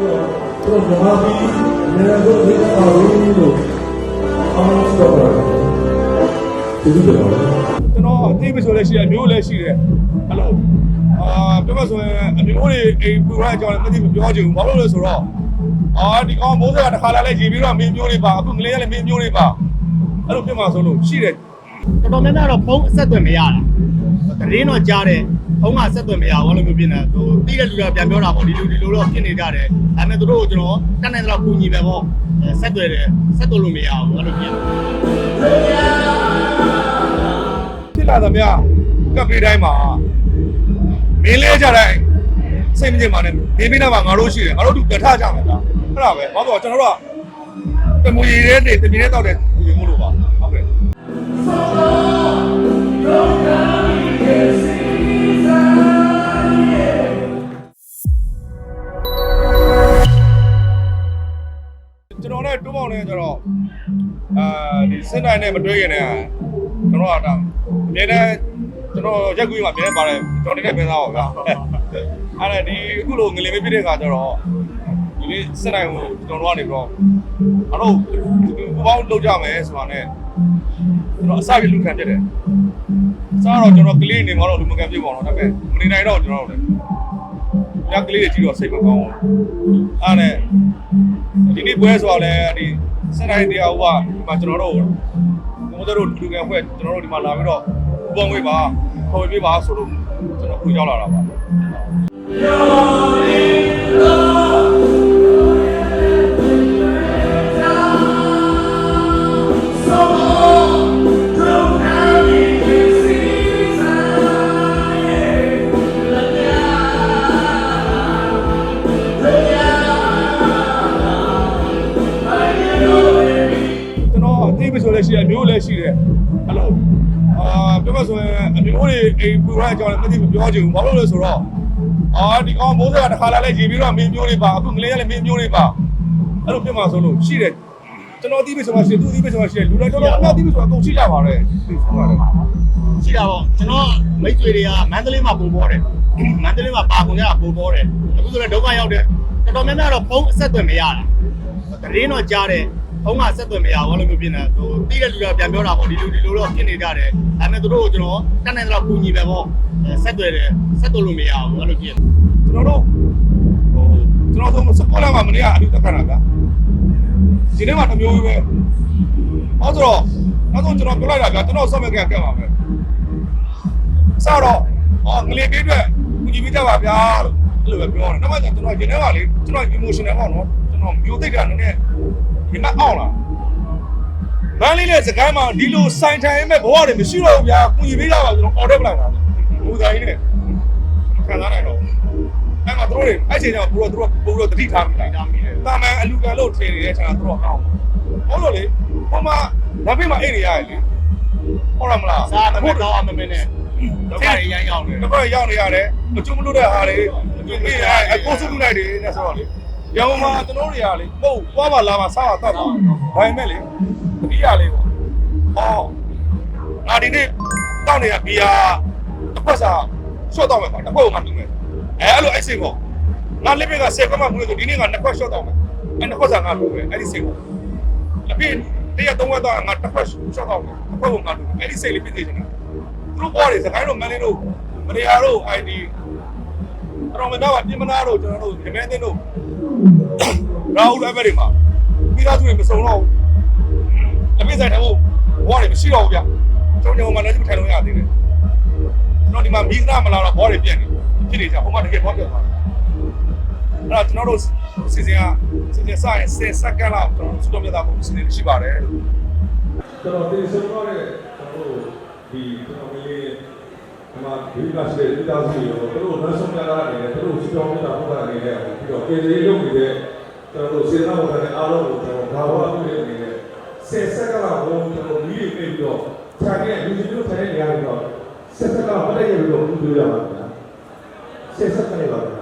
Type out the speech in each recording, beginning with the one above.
တော့ဓမ္မပြီးနေရာကိုသိအောင်လို့အောင်တော့ပါတယ်ဒီလိုတော့ကျွန်တော်အသိမဆိုလည်းရှိတယ်အမျိုးလည်းရှိတယ်အဲ့လိုအာပြောမှဆိုရင်အမျိုးတွေအိမ်ပူရအကြောင်းလည်းမသိမပြောချင်ဘူးဘာလို့လဲဆိုတော့အာဒီကောင်မိုးစကတစ်ခါလာလဲရေပြီးတော့မင်းမျိုးတွေပါအခုငလေးကလည်းမင်းမျိုးတွေပါအဲ့လိုဖြစ်မှာဆိုလို့ရှိတယ်တော်တော်များများတော့ဖုန်းအဆက်အသွယ်မရတာတရင်တော့ကြားတယ် ဖုန်းကအဆက်အသွယ်မရဘူးအဲ့လိုမျိုးဖြစ်နေဟိုပြီးတဲ့လူတွေကပြန်ပြောတာပေါ့ဒီလူဒီလိုတော့ဖြစ်နေကြတယ်ဒါပေမဲ့သူတို့ကိုကျွန်တော်တတ်နိုင်တော့ကူညီပဲပေါ့ဆက်သွယ်တယ်ဆက်သွယ်လို့မရဘူးအဲ့လိုဖြစ်နေဖြစ်လာသမျှကပ်ပေးတိုင်းမှာမင်းလဲကြတိုင်းစိတ်မကြင်ပါနဲ့မင်းမိနာမှာငါတို့ရှိတယ်ငါတို့တူတထကြမယ်လားအဲ့ဒါပဲဘာလို့ကျွန်တော်တို့ကတမူရီတဲ့နေတမီနဲ့တောက်တဲ့ဒီမို့လို့ပါဟုတ်ကဲ့ ဒီစင်တိုင်းနဲ့မတွေ့ခင်တည်းကကျွန်တော်ကတော့အမြဲတမ်းကျွန်တော်ရက်ကူးမှာအမြဲတမ်းပါတယ်ကျွန်တော်နေတဲ့ပင်သားပါဗျာအဲ့ဒါဒီအခုလိုငလင်မပြည့်တဲ့ခါကျတော့ဒီနေ့စင်တိုင်းကိုကျွန်တော်တို့ကနေပြီးတော့အဲ့တော့ဒီဘောင်းလောက်ကြမယ်ဆိုတာနဲ့ကျွန်တော်အစပြလူခံပြတယ်စားတော့ကျွန်တော်ကလေးနေမှာတော့လူမကန်ပြစ်ပါတော့ဒါပေမဲ့မနေနိုင်တော့ကျွန်တော်တို့လည်းညကလေးတွေကြည့်တော့စိတ်မကောင်းဘူးအဲ့နဲ့ဒီနေ့ပွဲဆိုတော့လည်းဒီ စက်တိုင်းတရားဥပဒီမှာကျွန်တော်တို့ဘုံတို့လူငယ်ဖွဲ့ကျွန်တော်တို့ဒီမှာလာပြီးတော့ဥပဝေးပါခေါ်ပေးပါဆိုလို့ကျွန်တော်ခုရောက်လာတာပါ လည်းရှိတယ်အမျိုးလည်းရှိတယ်အဲ့လိုအာပြောမှဆိုရင်အမျိုးတွေအိမ်ပူရအကြောင်းလည်းမသိမပြောချင်ဘူးဘာလို့လဲဆိုတော့အာဒီကောင်မိုးစကတစ်ခါလာလဲရေပြီးတော့မင်းမျိုးတွေပါအခုငလေးကလည်းမင်းမျိုးတွေပါအဲ့လိုဖြစ်မှာဆိုလို့ရှိတယ်ကျွန်တော်အသိမဆိုတာရှိတယ်သူအသိမဆိုတာရှိတယ်လူတွေတော်တော်များအသိမဆိုတာအကုန်ရှိကြပါရဲ့ဒီဆုံးပါတယ်ရှိတာပေါ့ကျွန်တော်မိတ်ဆွေတွေကမန္တလေးမှာပို့ပေါ်တယ်မန္တလေးမှာပါကုန်ကြတာပို့ပေါ်တယ်အခုဆိုလည်းဒုက္ခရောက်တယ်တော်တော်များများတော့ဖုန်းအဆက်အသွယ်မရတာတရင်တော့ကြားတယ် ဖုန်းကအဆက်အသွယ်မရဘူးအဲ့လိုမျိုးဖြစ်နေဟိုပြီးတဲ့လူတွေကပြန်ပြောတာပေါ့ဒီလူဒီလိုတော့ဖြစ်နေကြတယ်ဒါပေမဲ့သူတို့ကိုကျွန်တော်တတ်နိုင်တော့ကူညီပဲပေါ့ဆက်သွယ်တယ်ဆက်သွယ်လို့မရဘူးအဲ့လိုဖြစ်နေကျွန်တော်တို့ဟိုကျွန်တော်တို့စကောလာမှာမနေ့ကအလူတက်ခါတာဗျဒီနေ့မှတစ်မျိုးပဲဟောဆိုတော့နောက်ဆုံးကျွန်တော်ပြောလိုက်တာဗျကျွန်တော်ဆော့မဲ့ကကက်ပါမယ်စတော့အော်ငလေးပေးအတွက်ကူညီပေးကြပါဗျာလို့အဲ့လိုပဲပြောတယ်နောက်မှကျွန်တော်ဒီနေ့ကလေကျွန်တော် emotional ပေါ့နော်ကျွန်တော်မျိုးသိတာနည်းနည်း ဒီမှာအောင်လားမန်းလေးနဲ့စကိုင်းမှာဒီလိုစိုင်ထိုင်မဲ့ဘဝတွေမရှိတော့ဘူးဗျာကူညီပေးကြပါကျွန်တော် order ပလိုက်ပါဘူသားကြီးနဲ့ခံစားနိုင်တော့အဲ့မှာသူတို့တွေအဲ့ချိန်ကျတော့ဘိုးတို့ဘိုးတို့တတိထားမိတာတာမန်အလူကန်လို့ထင်နေတဲ့ချိန်ကသူတို့အောင်ဟုတ်လို့လေဟိုမှာဒါပေမဲ့အိတ်နေရတယ်လေဟုတ်လားမလားစားမမဲ့တော့အမမနဲ့ဒုက္ခတွေရမ်းရောက်နေတော့တော့ရောက်နေရတယ်မကျွတ်မလို့တဲ့ဟာတွေမကျွတ်ပြီးအကိုစုလိုက်တယ်နဲ့ဆိုတော့လေ ရောင်မှာကျွန်တော်တွေကလေပုတ်သွားပါလာပါစားပါတော့ပါဒါပေမဲ့လေတတိယလေးပေါ့အော်ငါဒီနေ့တောက်နေရဘီယာတစ်ခွက်စာရှော့တော့မယ်ပါတစ်ခွက်ကိုမှတူမယ်အဲအဲ့လိုအဲ့စိတ်ပေါ့ငါလက်ပြကဆယ်ခွက်မှမလို့ဆိုဒီနေ့ငါနှစ်ခွက်ရှော့တော့မယ်အဲ့နှစ်ခွက်စားငါလို့ပဲအဲ့ဒီစိတ်ကိုအပြင်တရက်သုံးခွက်တော့ငါတစ်ခွက်ရှော့တော့မယ်တစ်ခွက်ကိုငါလို့အဲ့ဒီစိတ်လေးပြည့်နေချင်တာသူတို့ဘောတွေစကိုင်းတို့မန်လေးတို့မရယာတို့ ID အတော်မနာကပြင်မနာတို့ကျွန်တော်တို့ဒီမဲသိန်းတို့ ရာဟုလ်အဘတွေမှာပြီးသားသူတွေမစုံတော့ဘူးအပြစ်ဆိုင်တယ်ဟုတ်ဘောတွေမရှိတော့ဘူးဗျကျွန်တော်မှလည်းထိုင်လို့ရသေးတယ်ကျွန်တော်ဒီမှာမိကနာမလာတော့ဘောတွေပြက်နေဖြစ်နေကြဟိုမှာတကယ်ဘောပြက်သွားတယ်အဲ့တော့ကျွန်တော်တို့စီစဉ်ကစီစဉ်ဆိုင်ဆယ်စက္ကန့်လောက်ကျွန်တော်စုတော်မြတ်တာကိုစီစဉ်ရှိပါတယ်ကျွန်တော်တင်ဆက်သွားတဲ့ကျွန်တော်တို့ဒီကျွန်တော်လေး ဒီမှာဒီကရှိတဲ့မိသားစုရောသူတို့နောက်ဆုံးကြတာနေတယ်သူတို့စီတော်မြတ်တာဘုရားနေတယ်ပြီးတော့ပြည်သေးလုပ်နေတဲ့ကျွန်တော်တို့စေတနာဘုရားနဲ့အားလုံးကိုကျွန်တော်ဘာဝပြုနေနေတယ်ဆက်ဆက်ကလာဘုံကျွန်တော်မိတွေပြပြီးတော့ခြံရဲ့လူကြီးတို့ထိုင်နေရတယ်တော့ဆက်ဆက်ကမတည့်ရပြီးတော့ပြုလို့ရပါဗျာဆက်ဆက်ကနေပါ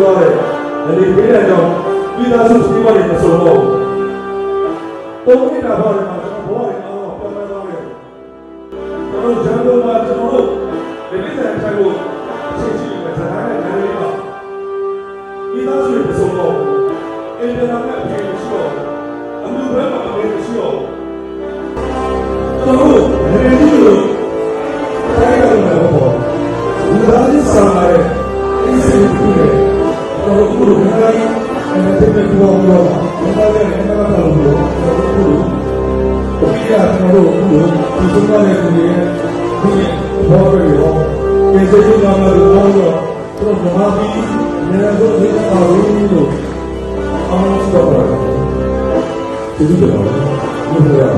တော်ဒီဆိုတော့လေဒီပေးတဲ့ကြောင့်ပြည်သားစုစီးပွားရေးမဆိုတော့ဘူးသုံးနေတာပေါ့လေကျွန်တော်ဘောရအောင်ပြောင်းလဲသွားတယ်ကျွန်တော်ဂျန်တို့မှာကျွန်တော်တို့ဒီနေ့တိုင်းဆိုင်ကိုအချိန်ကြီးပဲဇာတ်နဲ့နားလေးပါဒီသားစုပစုံတော့အင်တာနက်အပြင်ရှိတော့အမှုဘက်မှာအပြင်ရှိတော့ကျွန်တော်တို့ဒီလိုလိုတိုင်းရတယ်ပေါ့ဒီသားစုဆောင်လာတဲ့ ဒီနေ့အဲ့ဒါတက်ပြီးတော့တော့ဘာလဲအဲ့ဒါကတော့ကျွန်တော်တို့ဒီကကျွန်တော်တို့ဒီစုံရတဲ့ဒီဒီဘောရရောကျေးဇူးတော်မှာလို့ပြောတော့ကျွန်တော်ဘာပြီးနေရာတို့ဒီပါဝင်လို့အောင်တော့ပါကျေးဇူးတော်ပါဘုရား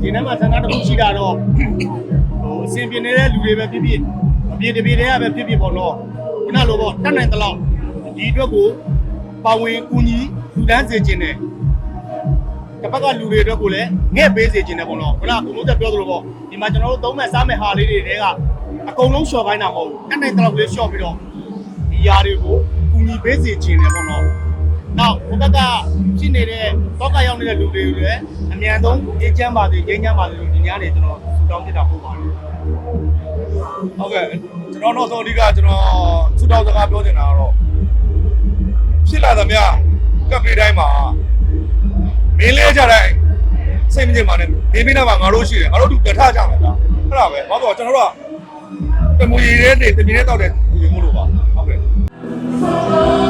ဒီနေ့မှာဆန္ဒတစ်ခုရှိတာတော့ဟိုအစဉ်ပြေနေတဲ့လူတွေပဲဖြစ်ဖြစ် အပြေတပြေတွေကပဲဖြစ်ဖြစ်ပေါ့နော်ခုနလိုပေါ့တတ်နိုင်တဲ့လောက်ဒီအတွက်ကိုပါဝင်ကူညီလူတန်းစေခြင်းနဲ့တစ်ဖက်ကလူတွေအတွက်ကိုလည်းငဲ့ပေးစေခြင်းနဲ့ပေါ့နော်ခုနကဘုံလုံးသက်ပြောသလိုပေါ့ဒီမှာကျွန်တော်တို့သုံးမဲ့စားမဲ့ဟာလေးတွေတွေကအကုန်လုံးလျှော့ခိုင်းတာမဟုတ်ဘူးတတ်နိုင်တဲ့လောက်လေးလျှော့ပြီးတော့ဒီຢာတွေကိုကူညီပေးစေခြင်းနဲ့ပေါ့နော် နောက်ဘုဘက်ကဖြစ်နေတဲ့တောကရောက်နေတဲ့လူတွေကိုလည်းအမြန်ဆုံးအေးချမ်းပါစေငြိမ်းချမ်းပါစေလို့ဒီညနေကျွန်တော်ဆုတောင်းပြတာပို့ပါတယ်ဟုတ်ကဲ့ကျွန်တော်နောက်ဆုံးအဓိကကျွန်တော်သူတော်စကားပြောနေတာကတော့ဖြစ်လာသမျှကပ်ပေးတိုင်းမှာမင်းလဲကြတိုင်းစိတ်မကြင်ပါနဲ့မင်းမင်းနာမှာငါတို့ရှိတယ်ငါတို့တူတထကြမှာလားအဲ့ဒါပဲဘာလို့ကျွန်တော်တို့ကတမူရည်တဲ့နေတမီနဲ့တောက်တဲ့လူမျိုးလို့ပါဟုတ်ကဲ့